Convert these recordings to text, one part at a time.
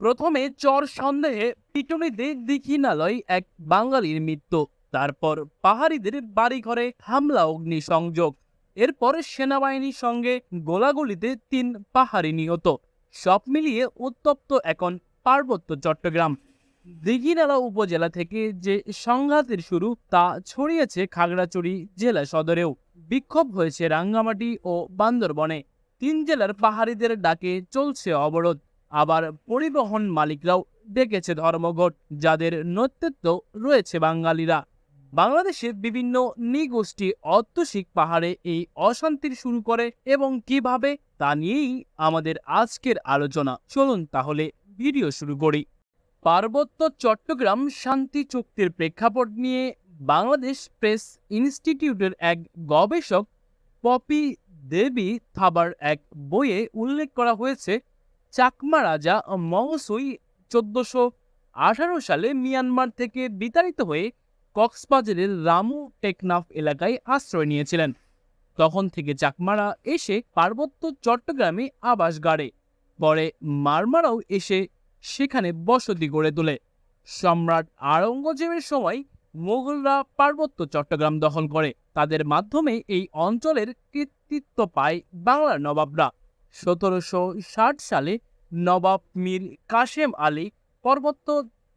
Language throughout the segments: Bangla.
প্রথমে চর সন্দেহে পিটুনিতে দীঘিনালয় এক বাঙালির মৃত্যু। তারপর পাহাড়িদের বাড়িঘরে হামলা, অগ্নিসংযোগ। এরপর সেনাবাহিনীর সঙ্গে গোলাগুলিতে তিন পাহাড়ি নিহত। সব মিলিয়ে উত্তপ্ত এখন পার্বত্য চট্টগ্রাম। দিঘিনালা উপজেলা থেকে যে সংঘাতের শুরু, তা ছড়িয়েছে খাগড়াছড়ি জেলা সদরেও। বিক্ষোভ হয়েছে রাঙ্গামাটি ও বান্দরবনে। তিন জেলার পাহাড়িদের ডাকে চলছে অবরোধ। আবার পরিবহন মালিকরাও ডেকেছে ধর্মঘট, যাদের নেতৃত্ব রয়েছে বাঙালিরা। বাংলাদেশে বিভিন্ন নৃগোষ্ঠী অত্যসিক পাহাড়ে এই অশান্তির শুরু করে এবং কীভাবে তা নিয়েই আমাদের আজকের আলোচনা। চলুন তাহলে ভিডিও শুরু করি। পার্বত্য চট্টগ্রাম শান্তি চুক্তির প্রেক্ষাপট নিয়ে বাংলাদেশ প্রেস ইনস্টিটিউটের এক গবেষক পপি দেবী থাবার এক বইয়ে উল্লেখ করা হয়েছে চাকমা রাজা মংসুই চোদ্দশো আঠারো সালে মিয়ানমার থেকে বিতাড়িত হয়ে কক্সবাজারের রামু টেকনাফ এলাকায় আশ্রয় নিয়েছিলেন। তখন থেকে চাকমারা এসে পার্বত্য চট্টগ্রামে আবাস গাড়ে। পরে মারমারাও এসে সেখানে বসতি গড়ে তোলে। সম্রাট আওরঙ্গজেবের সময় মোগলরা পার্বত্য চট্টগ্রাম দখল করে। তাদের মাধ্যমে এই অঞ্চলের কৃতিত্ব পায় বাংলার নবাবরা। সতেরোশো ষাট সালে নবাব মীর কাশেম আলী পার্বত্য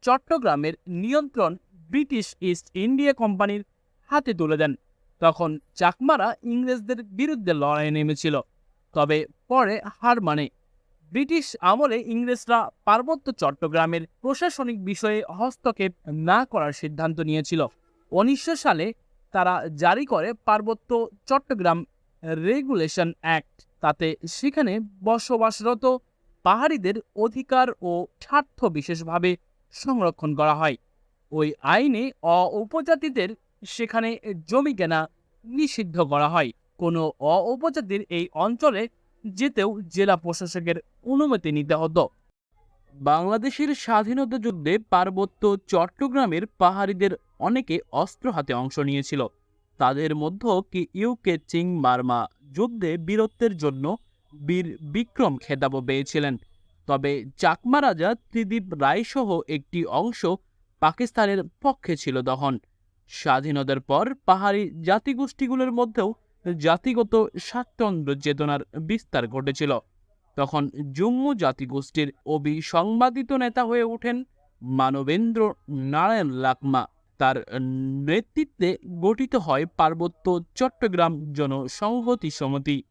চট্টগ্রামের নিয়ন্ত্রণ ব্রিটিশ ইস্ট ইন্ডিয়া কোম্পানির হাতে তুলে দেন। তখন চাকমারা ইংরেজদের বিরুদ্ধে লড়াইয়ে নেমেছিল, তবে পরে হার মানে। ব্রিটিশ আমলে ইংরেজরা পার্বত্য চট্টগ্রামের প্রশাসনিক বিষয়ে হস্তক্ষেপ না করার সিদ্ধান্ত নিয়েছিল। উনিশশো সালে তারা জারি করে পার্বত্য চট্টগ্রাম রেগুলেশন অ্যাক্ট, তাতে সেখানে বসবাসরত পাহাড়িদের অধিকার ও স্বার্থ বিশেষভাবে সংরক্ষণ করা হয়। ওই আইনে অ উপজাতিদের সেখানে জমি কেনা নিষিদ্ধ করা হয়। কোনো অ উপজাতির এই অঞ্চলে যেতেও জেলা প্রশাসকের অনুমতি নিতে হতো। বাংলাদেশের স্বাধীনতা যুদ্ধে পার্বত্য চট্টগ্রামের পাহাড়িদের অনেকে অস্ত্র হাতে অংশ নিয়েছিল। তাদের মধ্যে কি ইউকে চিং মার্মা যুদ্ধে বীরত্বের জন্য বীর বিক্রম খেতাবও পেয়েছিলেন। তবে চাকমা রাজা ত্রিদীপ রায়সহ একটি অংশ পাকিস্তানের পক্ষে ছিল তখন স্বাধীনতার পর পাহাড়ি জাতিগোষ্ঠীগুলোর মধ্যেও জাতিগত স্বাতন্ত্র্য চেতনার বিস্তার ঘটেছিল। তখন জম্মু জাতিগোষ্ঠীর অবিসংবাদিত নেতা হয়ে ওঠেন মানবেন্দ্র নারায়ণ লাকমা। তার নেতৃত্বে গঠিত হয় পার্বত্য চট্টগ্রাম জনসংহতি সমিতি।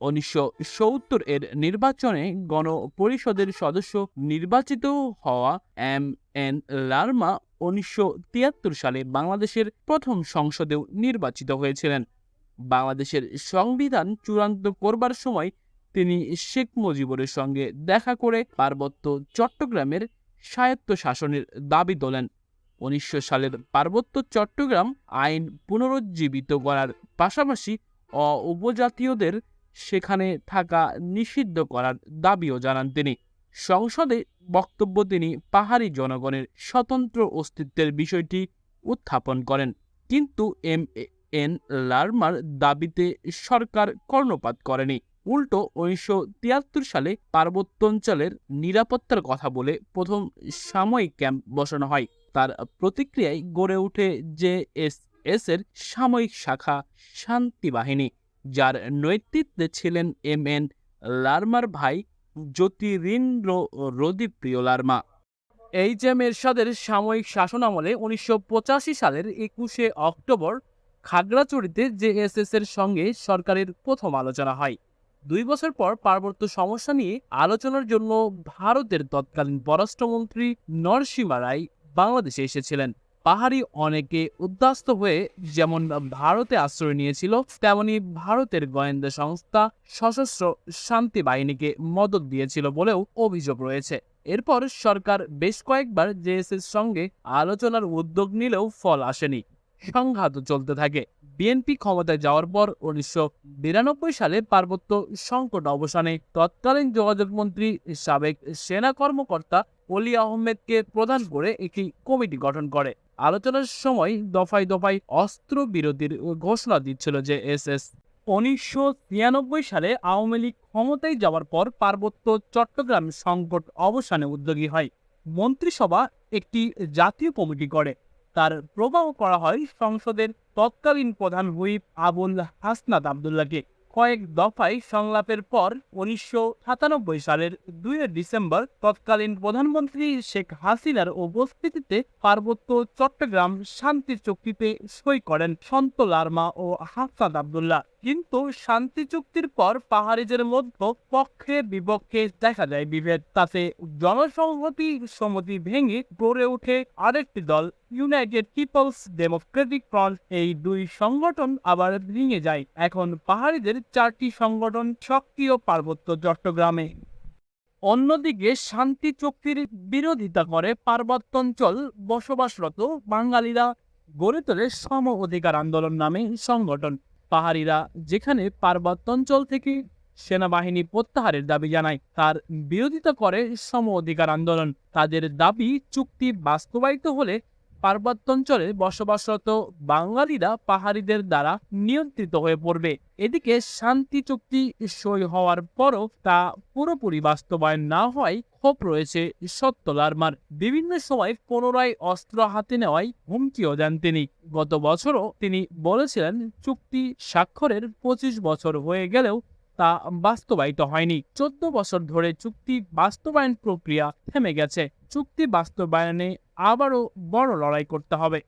উনিশশো সত্তর এর নির্বাচনে গণপরিষদের সদস্য নির্বাচিত হওয়া এম এন লার্মা উনিশশো তিয়াত্তর সালে বাংলাদেশের প্রথম সংসদেও নির্বাচিত হয়েছিলেন। বাংলাদেশের সংবিধান চূড়ান্ত করবার সময় তিনি শেখ মুজিবুরের সঙ্গে দেখা করে পার্বত্য চট্টগ্রামের স্বায়ত্ত শাসনের দাবি তোলেন। উনিশশো সালের পার্বত্য চট্টগ্রাম আইন পুনরুজ্জীবিত করার পাশাপাশি অ উপজাতীয়দের সেখানে থাকা নিষিদ্ধ করার দাবিও জানান তিনি। সংসদে বক্তব্য তিনি পাহাড়ি জনগণের স্বতন্ত্র অস্তিত্বের বিষয়টি উত্থাপন করেন। কিন্তু এম এন লার্মার দাবিতে সরকার কর্ণপাত করেনি। উল্টো উনিশশো তিয়াত্তর সালে পার্বত্যাঞ্চলের নিরাপত্তার কথা বলে প্রথম সাময়িক ক্যাম্প বসানো হয়। তার প্রতিক্রিয়ায় গড়ে ওঠে জে এস এস এর সাময়িক শাখা শান্তি বাহিনী। যার নেতৃত্বে ছিলেন এম এন লার্মার ভাই জ্যোতিরিন্দ্র রদীপ্রিয় লার্মা। এইচ এম এরশাদের সাময়িক শাসনামলে উনিশশো পঁচাশি সালের একুশে অক্টোবর খাগড়াছড়িতে জেএসএস এর সঙ্গে সরকারের প্রথম আলোচনা হয়। দুই বছর পর পার্বত্য সমস্যা নিয়ে আলোচনার জন্য ভারতের তৎকালীন পররাষ্ট্রমন্ত্রী নরসিমা রায় বাংলাদেশে এসেছিলেন। পাহাড়ি অনেকে উদ্বাস্ত হয়ে যেমন ভারতে আশ্রয় নিয়েছিল, তেমনি ভারতের গোয়েন্দা সংস্থা সশস্ত্র শান্তি বাহিনীকে মদত দিয়েছিল বলেও অভিযোগ রয়েছে। এরপর সরকার বেশ কয়েকবার জেএসএস সঙ্গে আলোচনার উদ্যোগ নিলেও ফল আসেনি। সংঘাত চলতে থাকে। বিএনপি ক্ষমতায় যাওয়ার পর উনিশশো বিরানব্বই সালে পার্বত্য সংকট অবসানে তৎকালীন যোগাযোগ মন্ত্রী, সাবেক সেনা কর্মকর্তা অলি আহমেদকে প্রদান করে একটি কমিটি গঠন করে। আলোচনার সময় দফায় দফায় অস্ত্র বিরতির ঘোষণা দিচ্ছিল যে এস এস উনিশশো ছিয়ানব্বই সালে আওয়ামী লীগ ক্ষমতায় যাওয়ার পর পার্বত্য চট্টগ্রাম সংকট অবসানে উদ্যোগী হয়। মন্ত্রিসভা একটি জাতীয় কমিটি করে তার প্রবাহ করা হয় সংসদের তৎকালীন প্রধান হুইপ আবুল হাসনাত আবদুল্লাহকে। কয়েক দফায় সংলাপের পর উনিশশো সাতানব্বই সালের দুই ডিসেম্বর তৎকালীন প্রধানমন্ত্রী শেখ হাসিনার উপস্থিতিতে পার্বত্য চট্টগ্রাম শান্তি চুক্তিতে সই করেন সন্ত লার্মা ও হাসাদ আবদুল্লাহ। কিন্তু শান্তি চুক্তির পর পাহাড়িদের মধ্যে পক্ষে বিপক্ষে দেখা যায় বিভেদ। তাতে জনসংহতি সমিতি ভেঙে গড়ে ওঠে আরেকটি দল ইউনাইটেড পিপলস ডেমোক্রেটিক ফ্রন্ট এই দুই সংগঠন আবার ভেঙে যায়। এখন পাহাড়িদের চারটি সংগঠন সক্রিয় পার্বত্য চট্টগ্রামে। অন্যদিকে শান্তি চুক্তির বিরোধিতা করে পার্বত্যাঞ্চল বসবাসরত বাঙালিরা গড়ে তোলে সম অধিকার আন্দোলন নামে সংগঠন। পাহাড়িরা যেখানে পার্বত্যাঞ্চল থেকে সেনাবাহিনী প্রত্যাহারের দাবি জানায়, তার বিরোধিতা করে সম অধিকার আন্দোলন। তাদের দাবি, চুক্তি বাস্তবায়িত হলে পার্বত্যাঞ্চলে বসবাসরত বাঙালিরা পাহাড়িদের দ্বারা নিয়ন্ত্রিত হয়ে পড়বে। এদিকে শান্তি চুক্তি সই হওয়ার পরও তা পুরোপুরি বাস্তবায়ন না হওয়ায় ক্ষোভ রয়েছে সত্য লার্মার বিভিন্ন সময় পুনরায় অস্ত্র হাতে নেওয়ায় হুমকিও দেন তিনি। গত বছরও তিনি বলেছিলেন, চুক্তি স্বাক্ষরের পঁচিশ বছর হয়ে গেলেও তা বাস্তবায়িত হয়নি। চোদ্দ বছর ধরে চুক্তি বাস্তবায়ন প্রক্রিয়া থেমে গেছে। চুক্তি বাস্তবায়নে আবারও বড় লড়াই করতে হবে।